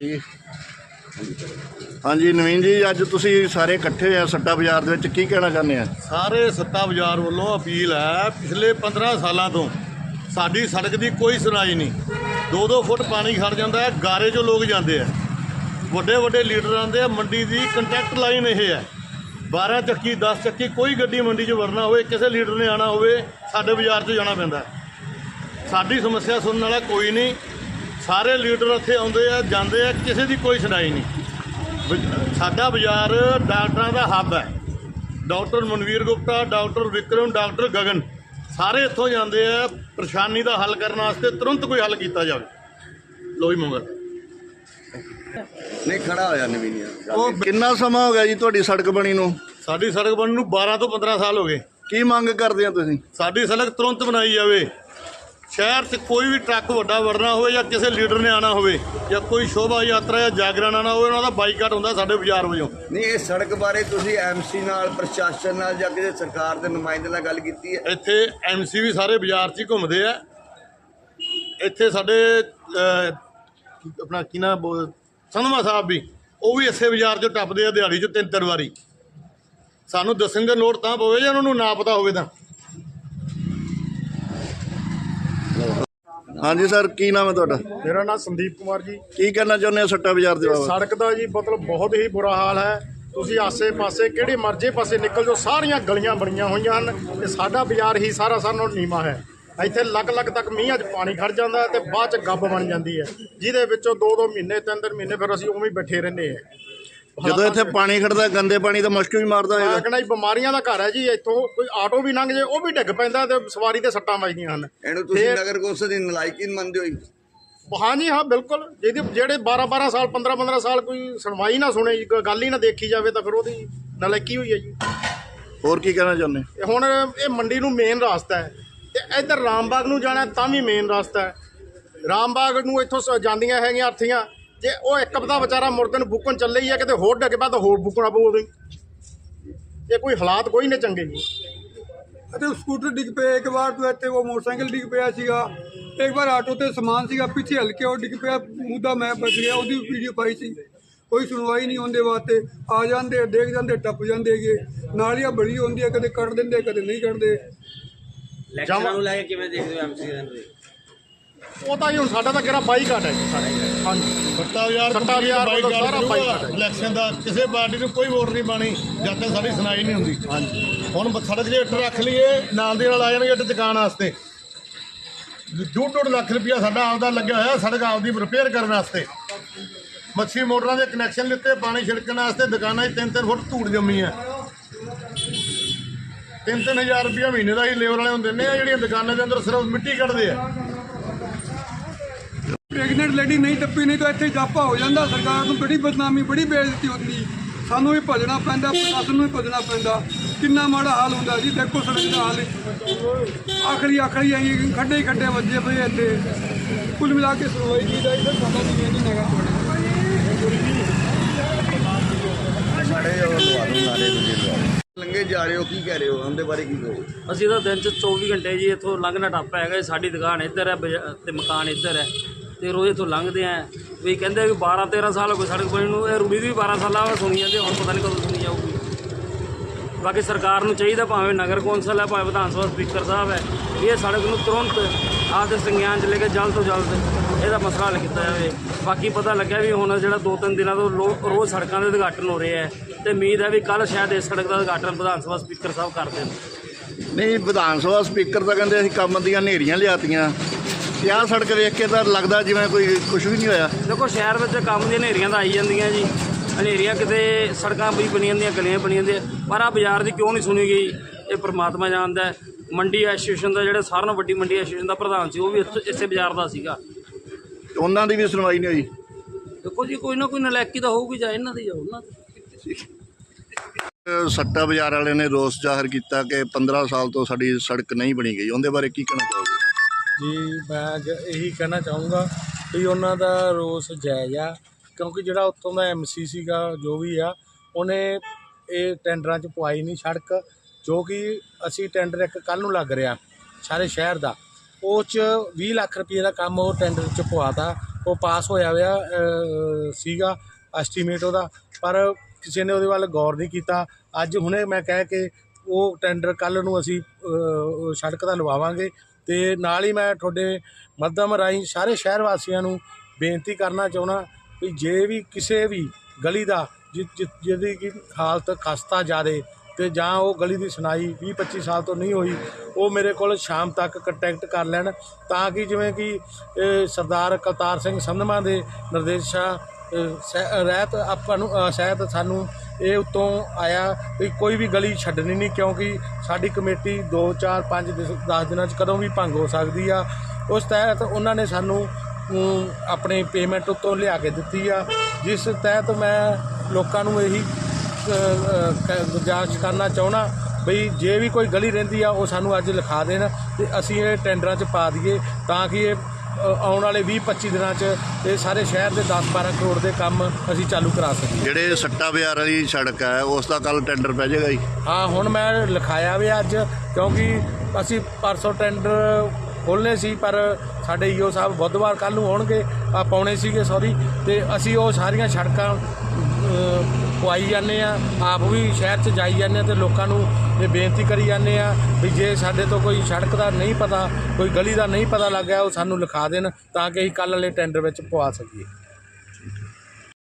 ਜੀ ਹਾਂਜੀ, ਨਵੀਨ ਜੀ, ਅੱਜ ਤੁਸੀਂ ਸਾਰੇ ਇਕੱਠੇ ਹੋਏ ਆ ਸੱਟਾ ਬਾਜ਼ਾਰ ਦੇ ਵਿੱਚ, ਕੀ ਕਹਿਣਾ ਚਾਹੁੰਦੇ ਆ? ਸਾਰੇ ਸੱਤਾ ਬਾਜ਼ਾਰ ਵੱਲੋਂ ਅਪੀਲ ਹੈ, ਪਿਛਲੇ 15 ਸਾਲਾਂ ਤੋਂ ਸਾਡੀ ਸੜਕ ਦੀ ਕੋਈ ਸੁਣਾਈ ਨਹੀਂ। 2-2 ਫੁੱਟ ਪਾਣੀ ਖੜ ਜਾਂਦਾ ਹੈ ਗਾਰੇ 'ਚੋਂ ਲੋਕ ਜਾਂਦੇ ਆ। ਵੱਡੇ ਵੱਡੇ ਲੀਡਰ ਆਉਂਦੇ ਆ, ਮੰਡੀ ਦੀ ਕੰਟੈਕਟ ਲਾਈਨ ਇਹ ਹੈ। 12 ਚੱਕੀ 10 ਚੱਕੀ, ਕੋਈ ਗੱਡੀ ਮੰਡੀ 'ਚ ਵੜਨਾ ਹੋਵੇ, ਕਿਸੇ ਲੀਡਰ ਨੇ ਆਣਾ ਹੋਵੇ, ਸਾਡੇ ਬਾਜ਼ਾਰ 'ਚ ਜਾਣਾ ਪੈਂਦਾ। ਸਾਡੀ ਸਮੱਸਿਆ ਸੁਣਨ ਵਾਲਾ ਕੋਈ ਨਹੀਂ। ਸਾਰੇ ਲੀਡਰ ਇੱਥੇ ਆਉਂਦੇ ਆ ਜਾਂਦੇ ਆ ਕਿਸੇ ਦੀ ਕੋਈ ਸੁਣਾਈ ਨਹੀਂ। ਸਾਡਾ ਬਾਜ਼ਾਰ ਡਾਕਟਰਾਂ ਦਾ ਹੱਬ ਹੈ। Doctor Manvir Gupta doctor Vikram doctor Gagan ਸਾਰੇ ਇੱਥੋਂ ਜਾਂਦੇ ਆ ਪਰੇਸ਼ਾਨੀ ਦਾ ਹੱਲ ਕਰਨ ਵਾਸਤੇ ਤੁਰੰਤ ਕੋਈ ਹੱਲ ਕੀਤਾ ਜਾਵੇ। ਲੋਈ ਮੰਗਲ। ਨਹੀਂ ਖੜਾ ਹੋਇਆ ਨਵੀਨੀਆ ਉਹ ਕਿੰਨਾ ਸਮਾਂ ਹੋ ਗਿਆ ਜੀ ਤੁਹਾਡੀ ਸੜਕ ਬਣੀ ਨੂੰ? ਸਾਡੀ ਸੜਕ ਬਣਨ ਨੂੰ 12 ਤੋਂ 15 ਸਾਲ ਹੋ ਗਏ। ਕੀ ਮੰਗ ਕਰਦੇ ਆ ਤੁਸੀਂ? ਸਾਡੀ ਸੜਕ ਤੁਰੰਤ ਬਣਾਈ ਜਾਵੇ। ਸ਼ਹਿਰ 'ਚ ਕੋਈ ਵੀ ਟਰੱਕ ਵੱਡਾ ਵੜਨਾ ਹੋਵੇ ਜਾਂ ਕਿਸੇ ਲੀਡਰ ਨੇ ਆਣਾ ਹੋਵੇ ਜਾਂ ਕੋਈ ਸ਼ੋਭਾ ਯਾਤਰਾ ਜਾਂ ਜਾਗਰਣ ਆਣਾ ਹੋਵੇ ਉਹਨਾਂ ਦਾ ਬਾਈਕਾਟ ਹੁੰਦਾ ਸਾਡੇ ਬਾਜ਼ਾਰ ਵੱਲੋਂ ਨਹੀਂ ਇਹ ਸੜਕ ਬਾਰੇ ਤੁਸੀਂ ਐਮਸੀ ਨਾਲ ਪ੍ਰਸ਼ਾਸਨ ਨਾਲ ਜਾਂ ਕਿਸੇ ਸਰਕਾਰ ਦੇ ਨੁਮਾਇੰਦੇ ਨਾਲ ਗੱਲ ਕੀਤੀ ਹੈ? ਇੱਥੇ ਐਮਸੀ ਵੀ ਸਾਰੇ ਬਾਜ਼ਾਰ 'ਚ ਹੀ ਘੁੰਮਦੇ ਆ। ਇੱਥੇ ਸਾਡੇ ਆਪਣਾ ਕੀ ਨਾਮ ਸੰਧਮਾ ਸਾਹਿਬ ਵੀ ਉਹ ਵੀ ਇਸੇ ਬਾਜ਼ਾਰ 'ਚੋਂ ਟੱਪਦੇ ਆ ਦਿਹਾੜੀ 'ਚ ਤਿੰਨ ਤਿੰਨ ਵਾਰੀ। ਸਾਨੂੰ ਦੱਸਣ ਦੇ ਲੋੜ ਤਾਂ ਪਵੇ ਜਾਂ ਉਹਨਾਂ ਨੂੰ ਨਾ ਪਤਾ ਹੋਵੇ ਤਾਂ। ਹਾਂਜੀ ਸਰ ਕੀ ਨਾਮ ਹੈ ਤੁਹਾਡਾ? ਮੇਰਾ ਨਾਮ ਸੰਦੀਪ ਕੁਮਾਰ ਜੀ। ਕੀ ਕਹਿਣਾ ਚਾਹੁੰਦੇ ਆ ਸੱਟਾ ਬਾਜ਼ਾਰ ਦੇ ਬਾਬਤ? ਸੜਕ ਦਾ ਜੀ ਮਤਲਬ ਬਹੁਤ ਹੀ ਬੁਰਾ ਹਾਲ ਹੈ। ਤੁਸੀਂ ਆਸੇ-ਪਾਸੇ ਕਿਹੜੇ ਮਰਜ਼ੇ ਪਾਸੇ ਨਿਕਲ ਜਾਓ ਸਾਰੀਆਂ ਗਲੀਆਂ ਬਣੀਆਂ ਹੋਈਆਂ ਹਨ ਤੇ ਸਾਡਾ ਬਾਜ਼ਾਰ ਹੀ ਸਾਰਾ ਸਾਨੂੰ ਨੀਮਾ ਹੈ। ਇੱਥੇ ਲੱਗ ਲੱਗ ਤੱਕ ਮੀਂਹਾਂ 'ਚ ਪਾਣੀ ਖੜ ਜਾਂਦਾ ਹੈ ਤੇ ਬਾਅਦ 'ਚ ਗੱਬ ਬਣ ਜਾਂਦੀ ਹੈ। ਜਿਹਦੇ ਵਿੱਚੋਂ 2-2 ਮਹੀਨੇ 3-3 ਮਹੀਨੇ ਫਿਰ ਅਸੀਂ ਉਵੇਂ ਹੀ ਬੈਠੇ ਰਹਿੰਦੇ ਹਾਂ। ਜਦੋਂ ਇੱਥੇ ਪਾਣੀ ਖੜਦਾ ਗੰਦੇ ਪਾਣੀ ਤਾਂ ਮੁਸ਼ਕਿਲ ਵੀ ਮਾਰਦਾ ਹੋਏਗਾ ਆਖਣਾ ਹੀ ਬਿਮਾਰੀਆਂ ਦਾ ਘਰ ਹੈ ਜੀ ਇੱਥੋਂ ਕੋਈ ਆਟੋ ਵੀ ਲੰਘ ਜੇ ਉਹ ਵੀ ਡਿੱਗ ਪੈਂਦਾ ਤੇ ਸਵਾਰੀ ਤੇ ਸੱਟਾਂ ਵੱਜਦੀਆਂ ਹਨ। ਇਹਨੂੰ ਤੁਸੀਂ ਫਿਰ- ਨਗਰ ਕੌਂਸਲ ਦੀ ਨਲਾਇਕੀ ਮੰਨਦੇ ਹੋ ਜੀ? ਹਾਂਜੀ ਹਾਂ ਬਿਲਕੁਲ। ਜਿਹਦੇ ਜਿਹੜੇ 12 12 ਸਾਲ 15 15 ਸਾਲ ਕੋਈ ਸੁਣਵਾਈ ਨਾ ਸੁਣੇ ਜੀ, ਕੋਈ ਗੱਲ ਹੀ ਨਾ ਦੇਖੀ ਜਾਵੇ ਤਾਂ ਫਿਰ ਉਹਦੀ ਨਲਾਇਕੀ ਹੋਈ ਹੈ ਜੀ। ਹੋਰ ਕੀ ਕਹਿਣਾ ਚਾਹੁੰਦੇ? ਇਹ ਹੁਣ ਇਹ ਮੰਡੀ ਨੂੰ ਮੇਨ ਰਸਤਾ ਹੈ। ਤੇ ਇੱਧਰ ਰਾਮਬਾਗ ਨੂੰ ਜਾਣਾ ਤਾਂ ਵੀ ਮੇਨ ਰਸਤਾ ਹੈ। ਰਾਮਬਾਗ ਨੂੰ ਇੱਥੋਂ ਸ- ਜਾਂਦੀਆਂ ਹੈਗੀਆਂ ਅਰਥੀਆਂ। ਜੇ ਉਹ ਇੱਕ ਪਤਾ ਵਿਚਾਰਾ ਮੁਰਦੇ ਨੂੰ ਬੁੱਕਣ ਚੱਲੇ ਹੀ ਆ ਕਿਤੇ ਹੋਰ ਡੱਗੇ ਬਾਅਦ ਹੋਰ ਬੁੱਕਣਾ ਪਊ ਉਹਦੇ। ਇਹ ਕੋਈ ਹਾਲਾਤ ਕੋਈ ਨਹੀਂ ਚੰਗੇ ਜੀ। ਅਤੇ ਉਹ ਸਕੂਟਰ ਡਿੱਗ ਪਿਆ ਇੱਕ ਵਾਰ ਤੋਂ ਇੱਥੇ ਉਹ ਮੋਟਰਸਾਈਕਲ ਡਿੱਗ ਪਿਆ ਸੀਗਾ। ਇੱਕ ਵਾਰ ਆਟੋ ਤੇ ਸਮਾਨ ਸੀਗਾ ਪਿੱਛੇ ਹਲਕੇ ਉਹ ਡਿੱਗ ਪਿਆ ਮੁੱਦਾ ਮੈਂ ਬਚ ਗਿਆ ਉਹਦੀ ਵੀਡੀਓ ਪਾਈ ਸੀ। ਕੋਈ ਸੁਣਵਾਈ ਨਹੀਂ ਹੁੰਦੇ ਵਾਸਤੇ। ਆ ਜਾਂਦੇ ਦੇਖ ਜਾਂਦੇ ਟੱਪ ਜਾਂਦੇਗੇ ਨਾਲੀਆਂ ਬੜੀ ਹੁੰਦੀ ਹੈ ਕਦੇ ਕੱਢ ਦਿੰਦੇ ਕਦੇ ਨਹੀਂ ਕੱਢਦੇ। ਇਲੈਕਸ਼ਨਾਂ ਨੂੰ ਲੈ ਕੇ ਕਿਵੇਂ ਦੇਖਦੇ ਹੋ ਐਮਸੀ ਦੇ? ਨੂੰ ਉਹ ਤਾਂ ਜੀ ਹੁਣ ਸਾਡਾ ਤਾਂ ਕਿਹੜਾ ਬਾਈਕਾਟ ਹੈ ਜੀ ਹਾਂਜੀ। ਸੱਤਾ ਬਾਜ਼ਾਰ ਸੱਤਾ ਵੱਲੋਂ ਸਾਰਾ। ਬਾਈਕਾਟ ਹੈ। ਇਲੈਕਸ਼ਨ ਦਾ ਕਿਸੇ ਪਾਰਟੀ ਨੂੰ ਕੋਈ ਵੋਟ ਨਹੀਂ ਪਾਣੀ ਜਦ ਤੱਕ ਸਾਡੀ ਸੁਣਾਈ ਨਹੀਂ ਹੁੰਦੀ। ਹਾਂਜੀ। ਹੁਣ ਬ- ਸੜਕ 'ਤੇ ਇੱਟ ਰੱਖ ਲਈਏ ਨਾਲ ਦੇ ਨਾਲ ਆ ਜਾਣਗੇ ਇੱਟ ਚਕਾਉਣ ਵਾਸਤੇ। ਡੂਢ ਡੂਢ ਲੱਖ ਰੁਪਇਆ ਸਾਡਾ ਆਪਦਾ ਲੱਗਿਆ ਹੋਇਆ ਸੜਕ ਆਪਦੀ ਰਿਪੇਅਰ ਕਰਨ ਵਾਸਤੇ। ਮੱਛੀ ਮੋਟਰਾਂ ਦੇ ਕਨੈਕਸ਼ਨ ਲਿੱਤੇ ਪਾਣੀ ਛਿੜਕਣ ਵਾਸਤੇ ਦੁਕਾਨਾਂ 'ਚ 3-3 ਫੁੱਟ ਧੂੜ ਜੰਮੀ ਹੈ। 3-3000 ਰੁਪਇਆ ਮਹੀਨੇ ਦਾ ਹੀ ਲੇਬਰ ਵਾਲੇ ਨੂੰ ਦਿੰਦੇ ਆ ਜਿਹੜੀਆਂ ਦੁਕਾਨਾਂ ਦੇ ਅੰਦਰ ਸਿਰਫ ਮਿੱਟੀ ਕੱਢਦੇ ਆ। ਪ੍ਰੈਗਨੈਂਟ ਲੇਡੀ ਨਹੀਂ ਟੱਪੀ ਨਹੀਂ ਤਾਂ ਇੱਥੇ ਜਾਪਾ ਹੋ ਜਾਂਦਾ। ਸਰਕਾਰ ਨੂੰ ਬੜੀ ਬਦਨਾਮੀ ਬੜੀ ਬੇਇੱਜ਼ਤੀ ਹੁੰਦੀ। ਸਾਨੂੰ ਵੀ ਭਜਣਾ ਪੈਂਦਾ ਪ੍ਰਸ਼ਾਸਨ ਨੂੰ ਵੀ ਭਜਣਾ ਪੈਂਦਾ। ਕਿੰਨਾ ਮਾੜਾ ਹਾਲ ਹੁੰਦਾ ਜੀ ਦੇਖੋ ਸੜਕ ਦਾ ਹਾਲ। ਆਖਰੀ ਆਖਰੀ ਆਈ ਖੱਡੇ ਹੀ ਖੱਡੇ ਵੱਜੇ ਪਏ ਇੱਥੇ। ਕੁੱਲ ਮਿਲਾ ਕੇ ਸੁਣਵਾਈ ਕੀ ਦਾ ਇੱਧਰ ਸਾਡਾ ਨਹੀਂ ਨਹੀਂ ਨਗਾ ਤੁਹਾਡੇ ਸਾਡੇ ਉਹ ਤੁਹਾਨੂੰ ਨਾਰੇ ਤੁਸੀਂ ਲਵਾ ਲੰਗੇ ਜਾ ਰਹੇ ਹੋ ਕੀ ਕਹਿ ਰਹੇ ਹੋ? ਉਹਦੇ ਬਾਰੇ ਕੀ ਕਹੋ ਅਸੀਂ ਤਾਂ ਦਿਨ ਚ 24 ਘੰਟੇ ਜੀ ਇੱਥੋਂ ਲੰਘਣਾ ਟੱਪ ਹੈਗਾ ਜੀ। ਸਾਡੀ ਦੁਕਾਨ ਇੱਧਰ ਹੈ ਤੇ ਮਕਾਨ ਇੱਧਰ ਹੈ। ਤੇ ਰੋਜ਼ ਇੱਥੋਂ ਲੰਘਦੇ ਆ। ਵੀ ਕਹਿੰਦੇ ਵੀ 12 13 ਸਾਲ ਹੋ ਗਏ ਸੜਕ ਬਣੀ ਨੂੰ, ਇਹ ਰੂੜੀ ਦੀ ਵੀ 12 ਸਾਲਾਂ ਬਾਅਦ ਸੁਣੀ ਜਾਂਦੀ ਹੁਣ ਪਤਾ ਨਹੀਂ ਕਦੋਂ ਸੁਣੀ ਜਾਊਗੀ। ਬਾਕੀ ਸਰਕਾਰ ਨੂੰ ਚਾਹੀਦਾ ਭਾਵੇਂ ਨਗਰ ਕੌਂਸਲ ਹੈ ਭਾਵੇਂ ਵਿਧਾਨ ਸਭਾ ਸਪੀਕਰ ਸਾਹਿਬ ਹੈ ਇਹ ਸੜਕ ਨੂੰ ਤੁਰੰਤ ਆਪਦੇ ਸੰਗਿਆਨ ਚ ਲੈ ਕੇ ਜਲਦ ਤੋਂ ਜਲਦ ਇਹਦਾ ਮਸਲਾ ਹੱਲ ਕੀਤਾ ਜਾਵੇ। ਬਾਕੀ ਪਤਾ ਲੱਗਿਆ ਵੀ ਹੁਣ ਜਿਹੜਾ ਦੋ ਤਿੰਨ ਦਿਨਾਂ ਤੋਂ ਲੋ- ਰੋਜ਼ ਸੜਕਾਂ ਦੇ ਉਦਘਾਟਨ ਹੋ ਰਹੇ ਹੈ ਤੇ ਉਮੀਦ ਹੈ ਵੀ ਕੱਲ ਸ਼ਾਇਦ ਇਸ ਸੜਕ ਦਾ ਉਦਘਾਟਨ ਵਿਧਾਨ ਸਭਾ ਸਪੀਕਰ ਸਾਹਿਬ ਕਰ ਦੇਣ ਨਹੀਂ, ਵਿਧਾਨ ਸਭਾ ਸਪੀਕਰ ਤਾਂ ਕਹਿੰਦੇ ਅਸੀਂ ਕੰਮ ਦੀਆਂ ਨੇਰੀਆਂ ਲਿਆਤੀਆਂ। ਤੇ ਆਹ ਸੜਕ ਵੇਖ ਕੇ ਤਾਂ ਲੱਗਦਾ ਜਿਵੇਂ ਕੋਈ ਕੁਝ ਵੀ ਨਹੀਂ ਹੋਇਆ। ਦੇਖੋ ਸ਼ਹਿਰ ਵਿੱਚ ਕੰਮ ਦੀਆਂ ਹਨੇਰੀਆਂ ਤਾਂ ਆਈ ਜਾਂਦੀਆਂ ਜੀ। ਹਨੇਰੀਆਂ ਕਿਤੇ ਸੜਕਾਂ ਵੀ ਬਣੀ ਜਾਂਦੀਆਂ ਗਲੀਆਂ ਬਣੀ ਜਾਂਦੀਆਂ ਪਰ ਆ ਬਾਜ਼ਾਰ ਦੀ ਕਿਉਂ ਨਹੀਂ ਸੁਣੀ ਗਈ? ਇਹ ਪ੍ਰਮਾਤਮਾ ਜਾਣਦਾ ਹੈ। ਮੰਡੀ ਐਸੋਸੀਏਸ਼ਨ ਦਾ ਜਿਹੜਾ ਸਾਰਿਆਂ ਨਾਲੋਂ ਵੱਡੀ ਮੰਡੀ ਐਸੋਸੀਏਸ਼ਨ ਦਾ ਪ੍ਰਧਾਨ ਸੀ ਉਹ ਵੀ ਇੱਥੇ- ਇਸੇ ਬਾਜ਼ਾਰ ਦਾ ਸੀਗਾ। ਉਹਨਾਂ ਦੀ ਵੀ ਸੁਣਵਾਈ ਨਹੀਂ ਹੋਈ। ਦੇਖੋ ਜੀ ਕੋਈ ਨਾ ਕੋਈ ਨਲਾਇਕੀ ਤਾਂ ਹੋਊਗੀ ਜਾਂ ਇਹਨਾਂ ਦੀ ਜਾਂ ਉਹਨਾਂ ਦੀ। ਅਹ ਸੱਟਾ ਬਾਜ਼ਾਰ ਵਾਲਿਆਂ ਨੇ ਰੋਸ ਜ਼ਾਹਰ ਕੀਤਾ ਕਿ 15 ਸਾਲ ਤੋਂ ਸਾਡੀ ਸੜਕ ਨਹੀਂ ਬਣੀ ਗਈ। ਉਹਦੇ ਬਾਰੇ ਕੀ ਕਹਿਣਾ ਚਾਹੋਗੇ? ਜੀ, ਮੈਂ ਜ- ਇਹੀ ਕਹਿਣਾ ਚਾਹੂੰਗਾ ਵੀ ਉਹਨਾਂ ਦਾ ਰੋਸ ਜਾਇਜ਼ ਆ, ਕਿਉਂਕਿ ਜਿਹੜਾ ਉੱਥੋਂ ਦਾ ਐਮਸੀ ਸੀਗਾ, ਜੋ ਵੀ ਆ, ਉਹਨੇ ਇਹ ਟੈਂਡਰਾਂ 'ਚ ਪਵਾਈ ਨਹੀਂ ਸੜਕ, ਜੋ ਕਿ ਅਸੀਂ ਟੈਂਡਰ ਇੱਕ ਕੱਲ ਨੂੰ ਲੱਗ ਰਿਹਾ, ਸਾਰੇ ਸ਼ਹਿਰ ਦਾ। ਉਹ 'ਚ 20 ਲੱਖ ਰੁਪਏ ਦਾ ਕੰਮ ਉਹ ਟੈਂਡਰ 'ਚ ਪਵਾਤਾ, ਉਹ ਪਾਸ ਹੋਇਆ ਹੋਇਆ ਸੀਗਾ ਐਸਟੀਮੇਟ ਉਹਦਾ, ਪਰ ਕਿਸੇ ਨੇ ਉਹਦੇ ਵੱਲ ਗੌਰ ਨਹੀਂ ਕੀਤਾ। ਅੱਜ ਹੁਣੇ ਮੈਂ ਕਹਿ ਕੇ ਉਹ ਟੈਂਡਰ ਕੱਲ ਨੂੰ ਅਸੀਂ ਸੜਕ ਦਾ ਲਵਾਵਾਂਗੇ ਤੇ ਨਾਲ ਹੀ ਮੈਂ ਤੁਹਾਡੇ ਮਾਧਿਅਮ ਰਾਹੀਂ ਸਾਰੇ ਸ਼ਹਿਰ ਵਾਸੀਆਂ ਨੂੰ ਬੇਨਤੀ ਕਰਨਾ ਚਾਹੁੰਦਾ ਵੀ ਜੇ ਵੀ ਕਿਸੇ ਵੀ ਗਲੀ ਦਾ ਜਿ- ਜਿ- ਜਿਹਦੀ ਕਿ ਹਾਲਤ ਖਸਤਾ ਜ਼ਿਆਦੇ ਤੇ ਜਾਂ ਉਹ ਗਲੀ ਦੀ ਸੁਣਾਈ 20 25 ਸਾਲ ਤੋਂ ਨਹੀਂ ਹੋਈ, ਉਹ ਮੇਰੇ ਕੋਲ ਸ਼ਾਮ ਤੱਕ ਕੰਟੈਕਟ ਕਰ ਲੈਣ। ਤਾਂ ਕਿ ਜਿਵੇਂ ਕਿ ਸਰਦਾਰ ਕਵਤਾਰ ਸਿੰਘ ਸੰਧਮਾ ਦੇ ਨਿਰਦੇਸ਼ਾਂ ਰਹਿਤ ਆਪਾਂ ਨੂੰ ਅ, ਸਹਿਤ ਸਾਨੂੰ ਇਹ ਉਤੋਂ ਆਇਆ ਵੀ ਕੋਈ ਵੀ ਗਲੀ ਛੱਡਣੀ ਨਹੀਂ ਕਿਉਂਕਿ ਸਾਡੀ ਕਮੇਟੀ 2 4 5 10 ਦਿਨਾਂ 'ਚ ਕਦੋਂ ਵੀ ਭੰਗ ਹੋ ਸਕਦੀ ਆ। ਉਸ ਤਹਿਤ ਉਹਨਾਂ ਨੇ ਸਾਨੂੰ ਅਮ, ਆਪਣੀ ਪੇਮੈਂਟ ਉਤੋਂ ਲਿਆ ਕੇ ਦਿੱਤੀ ਆ। ਜਿਸ ਤਹਿਤ ਮੈਂ ਲੋਕਾਂ ਨੂੰ ਇਹੀ ਅ, ਗੁਜ਼ਾਰਿਸ਼ ਕਰਨਾ ਚਾਹਣਾ ਬਈ ਜੇ ਵੀ ਕੋਈ ਗਲੀ ਰਹਿੰਦੀ ਆ ਉਹ ਸਾਨੂੰ ਅੱਜ ਲਿਖਾ ਦੇਣ ਤੇ ਅਸੀਂ ਇਹ ਟੈਂਡਰਾਂ 'ਚ ਪਾ ਦਈਏ ਤਾਂ ਕਿ ਇਹ ਆਉਣ ਵਾਲੇ 20 25 ਦਿਨਾਂ 'ਚ ਇਹ ਸਾਰੇ ਸ਼ਹਿਰ ਦੇ 10 12 ਕਰੋੜ ਦੇ ਕੰਮ ਅਸੀਂ ਚਾਲੂ ਕਰਾ ਸਕੀਏ ਜਿਹੜੇ ਸੱਟਾ ਬਾਜ਼ਾਰ ਵਾਲੀ ਸੜਕ ਹੈ ਉਸ ਦਾ ਕੱਲ ਟੈਂਡਰ ਪੈ ਜਾਏਗਾ ਜੀ। ਹਾਂ ਹੁਣ ਮੈਂ ਲਿਖਾਇਆ ਵੀ ਅੱਜ ਕਿਉਂਕਿ ਅਸੀਂ ਪਰਸੋਂ ਟੈਂਡਰ ਖੋਲ੍ਹਣੇ ਸੀ ਪਰ ਸਾਡੇ ਈਓ ਸਾਹਿਬ ਬੁੱਧਵਾਰ ਕੱਲ ਨੂੰ ਆਉਣਗੇ ਆ ਪਾਉਣੇ ਸੀਗੇ ਸੌਰੀ ਤੇ ਅਸੀਂ ਉਹ ਸਾਰੀਆਂ ਸੜਕਾਂ ਪਵਾਈ ਜਾਂਦੇ ਆ, ਆਪ ਵੀ ਸ਼ਹਿਰ 'ਚ ਜਾਈ ਜਾਂਦੇ ਆ ਤੇ ਲੋਕਾਂ ਨੂੰ ਇਹ ਬੇਨਤੀ ਕਰੀ ਜਾਂਦੇ ਆ ਵੀ ਜੇ ਸਾਡੇ ਤੋਂ ਕੋਈ ਸੜਕ ਦਾ ਨਹੀਂ ਪਤਾ, ਕੋਈ ਗਲੀ ਦਾ ਨਹੀਂ ਪਤਾ ਲੱਗਿਆ ਉਹ ਸਾਨੂੰ ਲਿਖਾ ਦੇਣ ਤਾਂ ਕਿ ਅਸੀਂ ਕੱਲ੍ਹ ਵਾਲੇ ਟੈਂਡਰ ਵਿੱਚ ਪਵਾ ਸਕੀਏ।